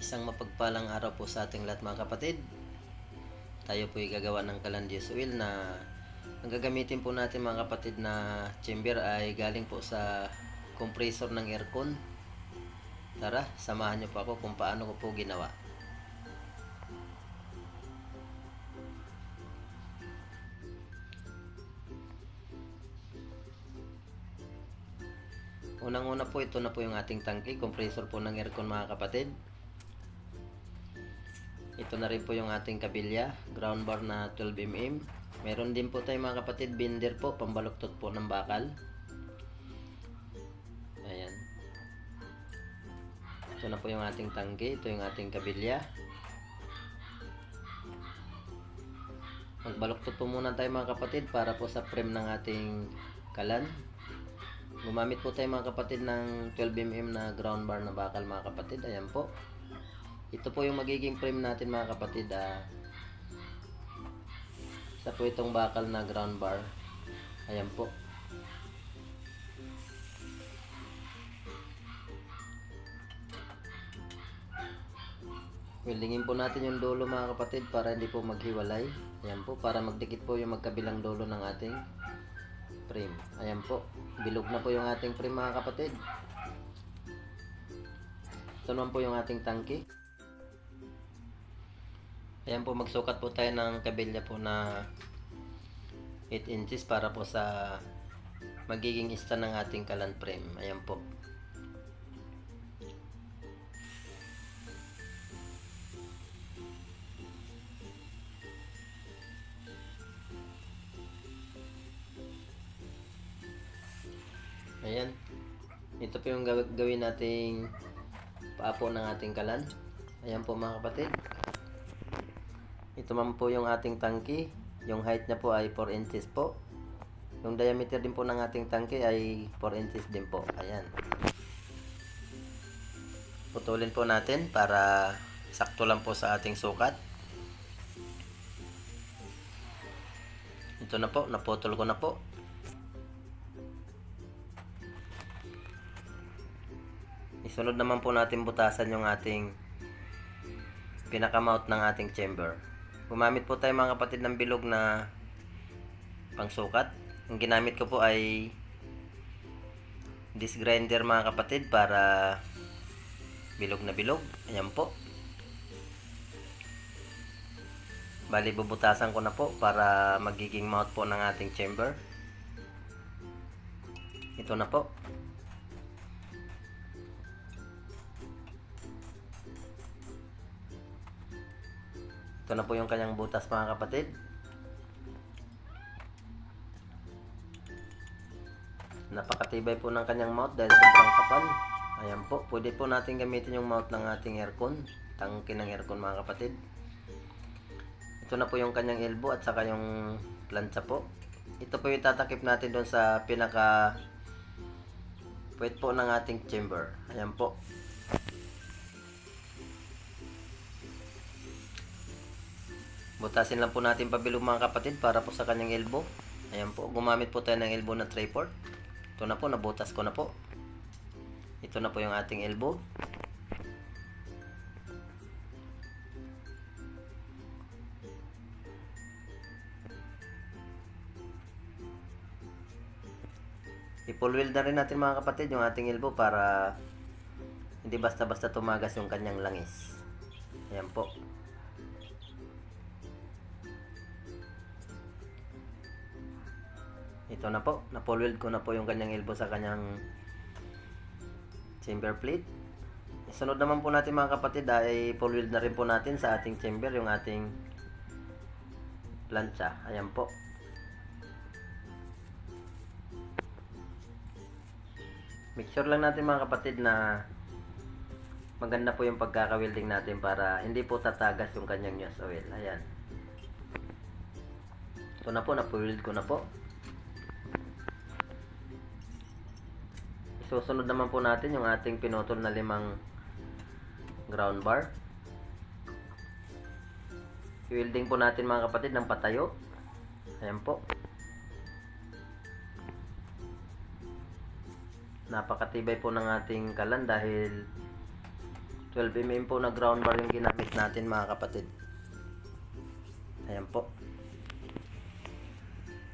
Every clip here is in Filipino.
Isang mapagpalang araw po sa ating lahat mga kapatid. Tayo po gagawa ng calandis oil na ang gagamitin po natin mga kapatid na chamber ay galing po sa compressor ng aircon. Tara, samahan niyo po ako kung paano ko po ginawa. Unang-una po, ito na po yung ating tangke, compressor po ng aircon mga kapatid. Ito na rin po yung ating kabilya, ground bar na 12mm. Meron din po tayo mga kapatid, binder po, pambaluktot po ng bakal. Ayan. Ito na po yung ating tangke, ito yung ating kabilya. Magbaluktot po muna tayo mga kapatid para po sa frame ng ating kalan. Gumamit po tayo mga kapatid ng 12mm na ground bar na bakal mga kapatid. Ayan po. Ito po yung magiging frame natin mga kapatid. Ah. Isa po itong bakal na ground bar. Ayan po. Wildingin po natin yung dulo mga kapatid para hindi po maghiwalay. Ayan po, para magdikit po yung magkabilang dulo ng ating frame. Ayan po. Bilog na po yung ating frame mga kapatid. Ito po yung ating tangke. Ayan po, magsukat po tayo ng kabilya po na 8 inches para po sa magiging stand ng ating kalan frame. Ayan po. Ayan. Ito po yung gaw- gawin nating paapo ng ating kalan. Ayan po mga kapatid. Ito po yung ating tangki. Yung height niya po ay 4 inches po. Yung diameter din po ng ating tangki ay 4 inches din po. Ayan. Putulin po natin para sakto lang po sa ating sukat. Ito na po, naputol ko na po. Isunod naman po natin butasan yung ating pinakamount ng ating chamber. Gumamit po tayo mga kapatid ng bilog na pangsukat. Ang ginamit ko po ay disc grinder mga kapatid para bilog na bilog. Ayan po. Bali bubutasan ko na po para magiging mount po ng ating chamber. Ito na po. Ito na po yung kanyang butas mga kapatid. Napakatibay po ng kanyang mount dahil sobrang kapal. Ayan po, pwede po natin gamitin yung mount ng ating aircon. Tangke ng aircon mga kapatid. Ito na po yung kanyang elbow at saka yung plancha po. Ito po yung tatakip natin doon sa pinaka puwet po ng ating chamber. Ayan po. Butasin lang po natin pabilog mga kapatid para po sa kanyang elbow. Ayan po, gumamit po tayo ng elbow na tripod. Ito na po, nabutas ko na po. Ito na po yung ating elbow. I-full wheel na rin natin mga kapatid yung ating elbow para hindi basta-basta tumagas yung kanyang langis. Ayan po. Ito na po, na-full weld ko na po yung kanyang elbow sa kanyang chamber plate. Isunod naman po natin mga kapatid ay full weld na rin po natin sa ating chamber yung ating plancha. Ayan po. Make sure lang natin mga kapatid na maganda po yung pagkaka-welding natin para hindi po tatagas yung kanyang news oil. Ayan. Ito na po, na-weld ko na po. Susunod naman po natin yung ating pinutol na limang ground bar. I-welding po natin mga kapatid ng patayo. Ayan po. Napakatibay po ng ating kalan dahil 12mm po na ground bar yung ginamit natin mga kapatid. Ayan po.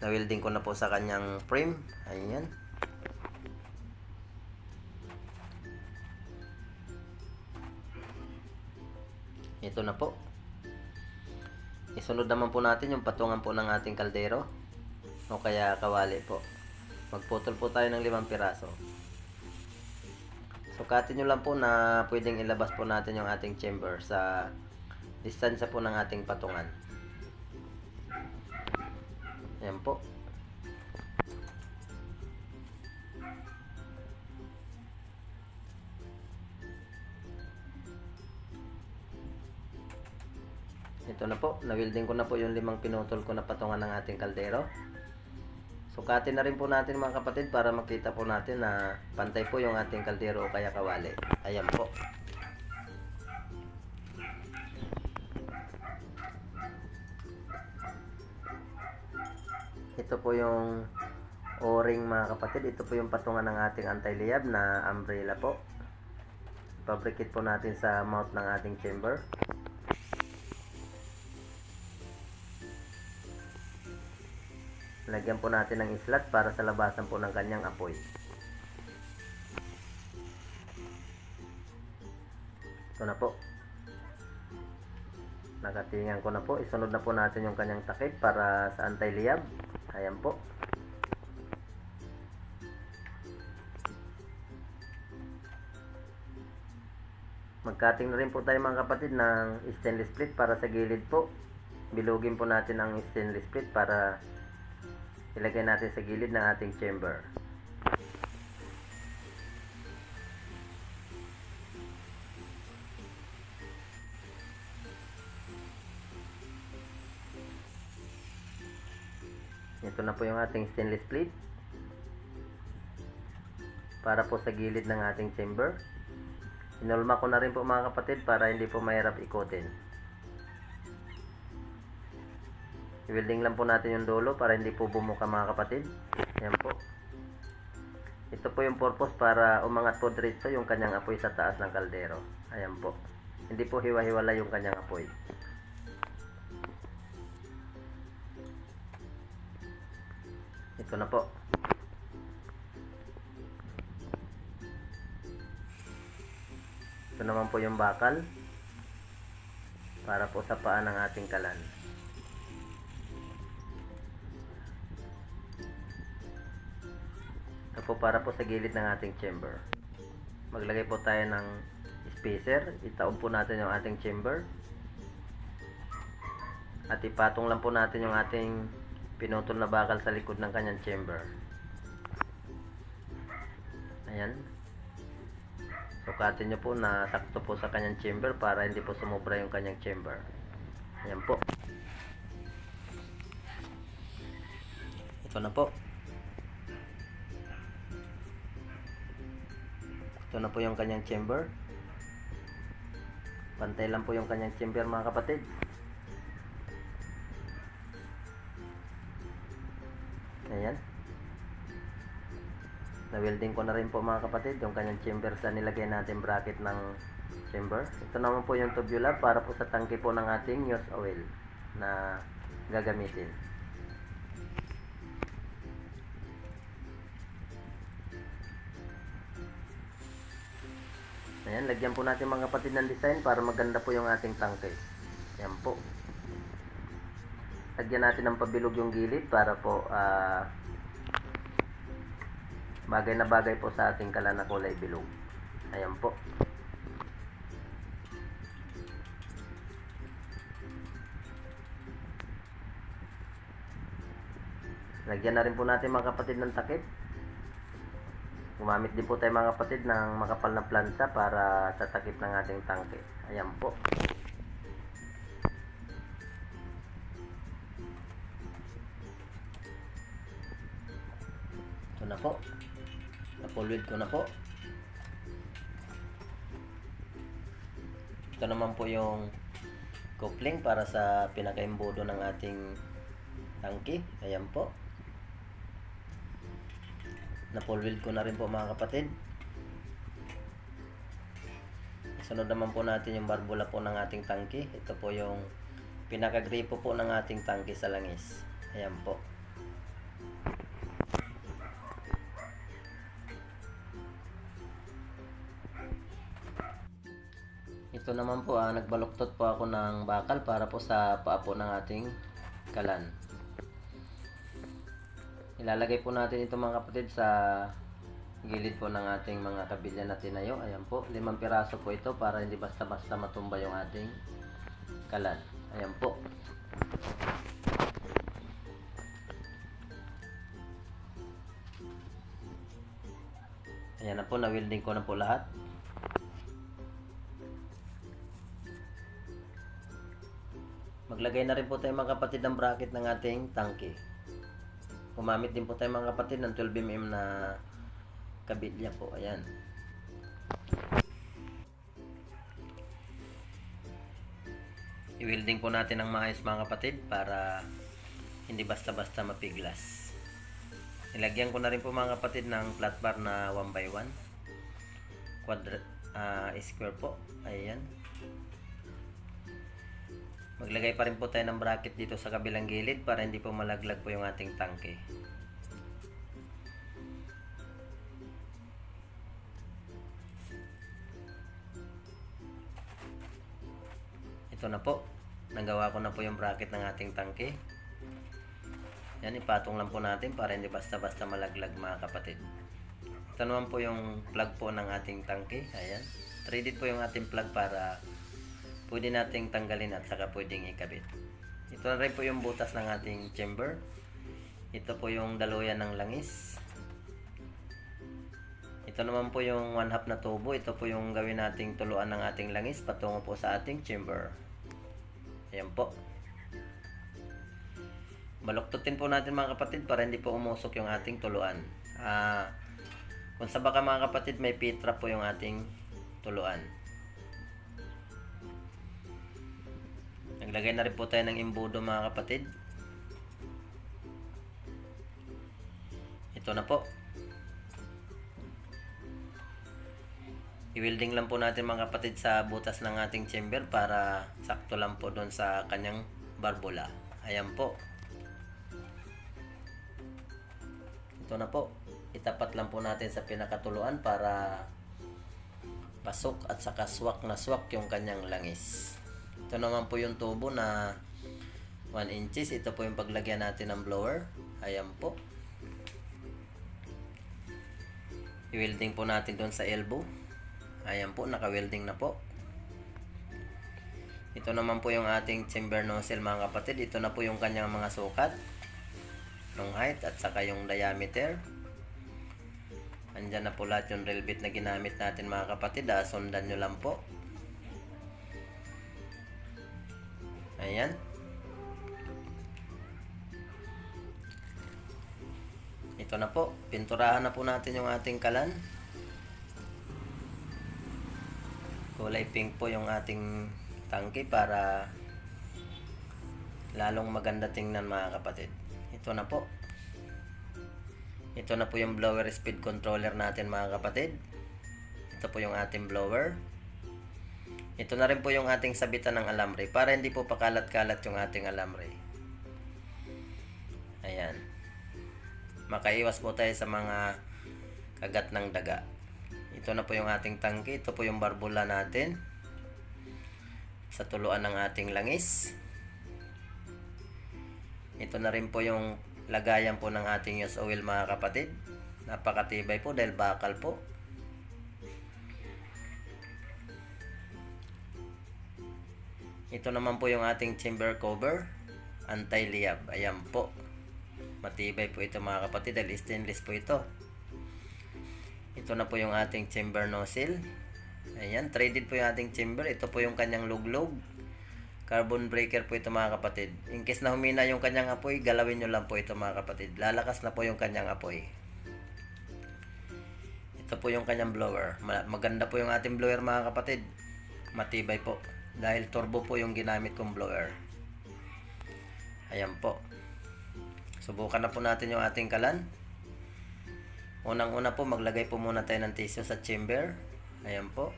Na-welding ko na po sa kanyang frame. Ayan. Ito na po. Isunod naman po natin yung patungan po ng ating kaldero. O kaya kawali po. Magputol po tayo ng limang piraso. Sukatin nyo lang po na pwedeng ilabas po natin yung ating chamber sa distansya po ng ating patungan. Ayan po. Ito na po, na-welding ko na po yung limang pinutol ko na patungan ng ating kaldero. Sukatin na rin po natin mga kapatid para makita po natin na pantay po yung ating kaldero o kaya kawali. Ayan po. Ito po yung o-ring mga kapatid. Ito po yung patungan ng ating anti-liyab na umbrella po. Fabricate po natin sa mouth ng ating chamber. Lagyan po natin ng slot para sa labasan po ng kanyang apoy. Ito na po. Nakatingan ko na po. Isunod na po natin yung kanyang takip para sa anti-liyab. Ayan po. Magkating na rin po tayo mga kapatid ng stainless plate para sa gilid po. Bilugin po natin ang stainless plate para ilagay natin sa gilid ng ating chamber. Ito na po yung ating stainless plate. Para po sa gilid ng ating chamber. Inulma ko na rin po mga kapatid para hindi po mahirap ikutin. I-welding lang po natin yung dulo para hindi po bumuka mga kapatid. Ayan po. Ito po yung purpose para umangat po diretso yung kanyang apoy sa taas ng kaldero. Ayan po. Hindi po hiwa-hiwala yung kanyang apoy. Ito na po. Ito naman po yung bakal para po sa paa ng ating kalan. Para po sa gilid ng ating chamber. Maglagay po tayo ng spacer. Itaob po natin yung ating chamber. At ipatong lang po natin yung ating pinutol na bakal sa likod ng kanyang chamber. Ayan. Sukatin nyo po na sakto po sa kanyang chamber para hindi po sumobra yung kanyang chamber. Ayan po. Ito na po. Ito na po yung kanyang chamber. Pantay lang po yung kanyang chamber mga kapatid. Ayan. Na-welding ko na rin po mga kapatid yung kanyang chamber sa nilagay natin bracket ng chamber. Ito naman po yung tubular para po sa tangke po ng ating use oil na gagamitin. Ayan, lagyan po natin mga kapatid ng design para maganda po yung ating tangke. Ayan po. Lagyan natin ng pabilog yung gilid para po ah, bagay na bagay po sa ating kalan na kulay bilog. Ayan po. Lagyan na rin po natin mga kapatid ng takip. Gumamit din po tayo mga kapatid ng makapal na plansa para sa takip ng ating tangke. Ayan po. Ito na po. Napulwid ko na po. Ito naman po yung coupling para sa pinakaimbudo ng ating tangke. Ayan po. Napulwid ko na rin po mga kapatid. Sunod naman po natin yung barbula po ng ating tangke. Ito po yung pinakagripo po ng ating tangke sa langis. Ayan po. Ito naman po ah, nagbaluktot po ako ng bakal para po sa paa po ng ating kalan. Ilalagay po natin ito mga kapatid sa gilid po ng ating mga kabilya na tinayo. Ayan po, limang piraso po ito para hindi basta-basta matumba yung ating kalan. Ayan po. Ayan na po, na-welding ko na po lahat. Maglagay na rin po tayo mga kapatid ng bracket ng ating tangke. Gumamit din po tayo mga kapatid ng 12mm na kabilya po. Ayan. I-welding po natin ng maayos mga kapatid para hindi basta-basta mapiglas. Nilagyan ko na rin po mga kapatid ng flat bar na 1 by 1 quadra ah, square po. Ayan. Maglagay pa rin po tayo ng bracket dito sa kabilang gilid para hindi po malaglag po yung ating tangke. Ito na po. Nagawa ko na po yung bracket ng ating tangke. Yan, ipatong lang po natin para hindi basta-basta malaglag mga kapatid. Ito naman po yung plug po ng ating tangke. Ayan. 3D po yung ating plug para pwede nating tanggalin at saka pwedeng ikabit. Ito na rin po yung butas ng ating chamber. Ito po yung daluyan ng langis. Ito naman po yung one half na tubo. Ito po yung gawin nating tuluan ng ating langis patungo po sa ating chamber. Ayan po. Baluktutin po natin mga kapatid para hindi po umusok yung ating tuluan. Ah, kung sa baka mga kapatid may pitra po yung ating tuluan. Naglagay na rin po tayo ng imbudo mga kapatid. Ito na po. I-welding lang po natin mga kapatid sa butas ng ating chamber para sakto lang po doon sa kanyang barbula. Ayan po. Ito na po. Itapat lang po natin sa pinakatuluan para pasok at saka swak na swak yung kanyang langis. Ito naman po yung tubo na 1 inches. Ito po yung paglagyan natin ng blower. Ayan po. I-welding po natin doon sa elbow. Ayan po, naka-welding na po. Ito naman po yung ating chamber nozzle mga kapatid. Ito na po yung kanyang mga sukat. Yung height at saka yung diameter. Andyan na po lahat yung drill bit na ginamit natin mga kapatid. Ah, sundan nyo lang po. Ayan. Ito na po. Pinturahan na po natin yung ating kalan. Kulay pink po yung ating tangke para lalong maganda tingnan mga kapatid. Ito na po. Ito na po yung blower speed controller natin mga kapatid. Ito po yung ating blower. Ito na rin po yung ating sabitan ng alambre para hindi po pakalat-kalat yung ating alambre. Ayan. Makaiwas po tayo sa mga kagat ng daga. Ito na po yung ating tangke. Ito po yung barbula natin. Sa tuluan ng ating langis. Ito na rin po yung lagayan po ng ating use oil mga kapatid. Napakatibay po dahil bakal po. Ito naman po yung ating chamber cover. Anti-liab. Ayan po. Matibay po ito mga kapatid dahil stainless po ito. Ito na po yung ating chamber nozzle. Ayan, traded po yung ating chamber. Ito po yung kanyang luglog. Carbon breaker po ito mga kapatid. In case na humina yung kanyang apoy, galawin nyo lang po ito mga kapatid. Lalakas na po yung kanyang apoy. Ito po yung kanyang blower. Ma- Maganda po yung ating blower mga kapatid. Matibay po dahil turbo po yung ginamit kong blower. Ayan po. Subukan na po natin yung ating kalan. Unang una po maglagay po muna tayo ng tissue sa chamber. Ayan po.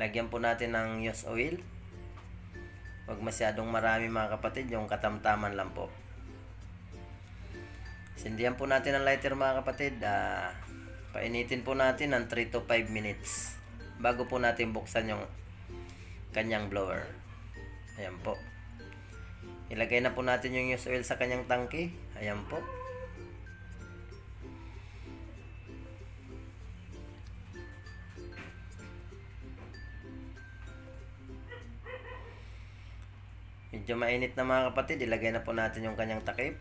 Lagyan po natin ng use oil. Huwag masyadong marami mga kapatid, yung katamtaman lang po. Sindihan po natin ang lighter mga kapatid. Ah, painitin po natin ng 3 to 5 minutes bago po natin buksan yung kanyang blower. Ayan po. Ilagay na po natin yung used oil sa kanyang tangke. Ayan po. Medyo mainit na mga kapatid, ilagay na po natin yung kanyang takip.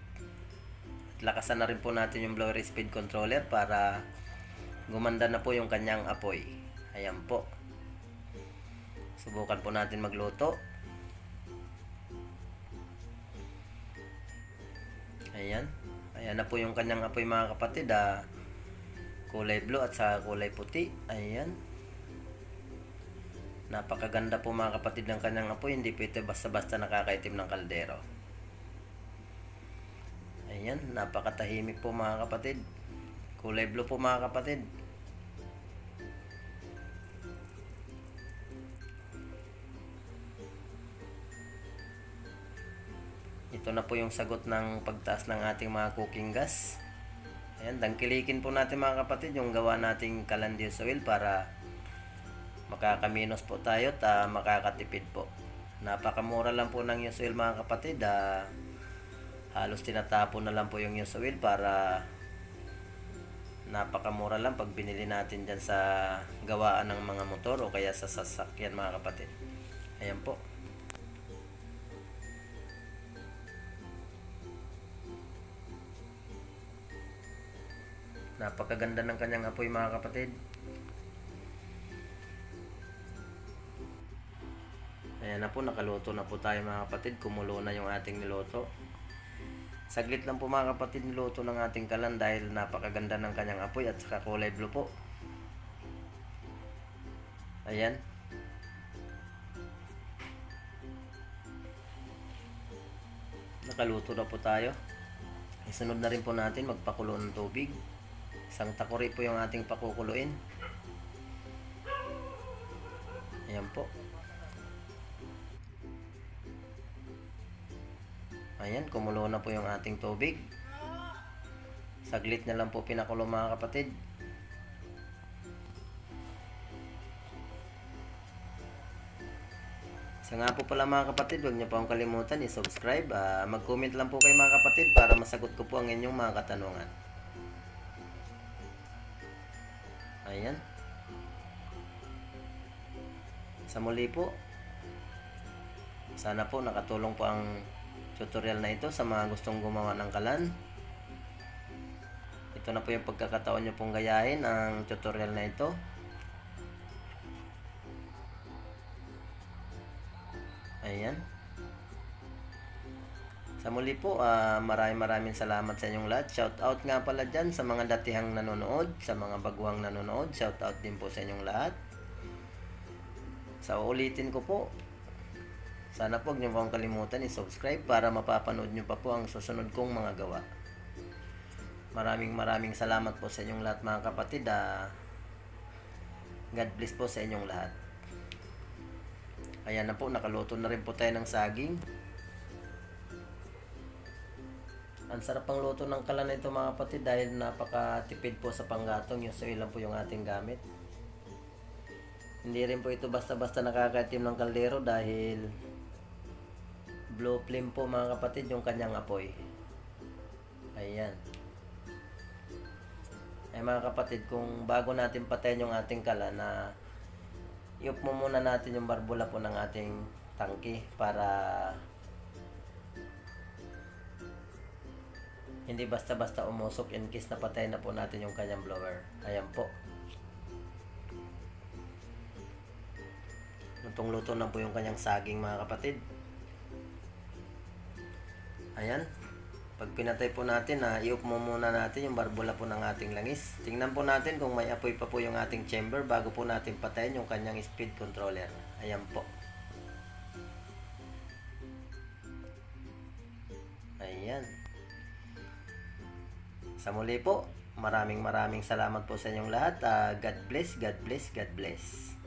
At lakasan na rin po natin yung blower speed controller para gumanda na po yung kanyang apoy. Ayan po. Subukan po natin magluto. Ayan. Ayan na po yung kanyang apoy mga kapatid. Ah, kulay blue at sa kulay puti. Ayan. Napakaganda po mga kapatid ng kanyang apoy. Hindi po ito basta-basta nakakaitim ng kaldero. Ayan. Napakatahimik po mga kapatid. Kulay blue po mga kapatid. Ito na po yung sagot ng pagtaas ng ating mga cooking gas. Ayan, dangkilikin po natin mga kapatid yung gawa nating kalandios oil para makakaminos po tayo at ah, makakatipid po. Napakamura lang po ng used oil mga kapatid. ah, halos tinatapon na lang po yung used oil para napakamura lang pag binili natin dyan sa gawaan ng mga motor o kaya sa sasakyan mga kapatid. Ayan po. Napakaganda ng kanyang apoy mga kapatid. Ayan na po, nakaluto na po tayo mga kapatid. Kumulo na yung ating niluto. Saglit lang po mga kapatid niluto ng ating kalan dahil napakaganda ng kanyang apoy at saka kulay blue po. Ayan. Nakaluto na po tayo. Isunod na rin po natin magpakulo ng tubig. Isang takuri po yung ating pakukuluin. Ayan po. Ayan, kumulo na po yung ating tubig. Saglit na lang po pinakulo mga kapatid. Sa nga po pala mga kapatid, huwag niyo po akong kalimutan i-subscribe. Ah, mag-comment lang po kayo mga kapatid para masagot ko po ang inyong mga katanungan. Ayan. Sa muli po, sana po nakatulong po ang tutorial na ito sa mga gustong gumawa ng kalan. Ito na po yung pagkakataon nyo pong gayahin ang tutorial na ito. Ayan. Sa muli po, ah, maraming maraming salamat sa inyong lahat. Shout out nga pala dyan sa mga datihang nanonood, sa mga baguhang nanonood. Shout out din po sa inyong lahat. Sa ulitin ko po, sana po huwag niyo po kalimutan i-subscribe para mapapanood niyo pa po ang susunod kong mga gawa. Maraming maraming salamat po sa inyong lahat mga kapatid. Ah, God bless po sa inyong lahat. Ayan na po, nakaluto na rin po tayo ng saging. Ang sarap ang luto ng kalan na ito mga kapatid dahil napakatipid po sa panggatong. Yung soil lang po yung ating gamit. Hindi rin po ito basta-basta nakakatim ng kaldero dahil blue flame po mga kapatid yung kanyang apoy. Ayan. Ay mga kapatid, kung bago natin patayin yung ating kala na iup mo muna natin yung barbula po ng ating tangki para hindi basta-basta umusok in case na patay na po natin yung kanyang blower. Ayan po. Lutong-luto na po yung kanyang saging mga kapatid. Ayan. Pag pinatay po natin, na iup mo muna natin yung barbula po ng ating langis. Tingnan po natin kung may apoy pa po yung ating chamber bago po natin patayin yung kanyang speed controller. Ayan po. Ayan. Sa muli po, maraming maraming salamat po sa inyong lahat. Ah, God bless, God bless, God bless.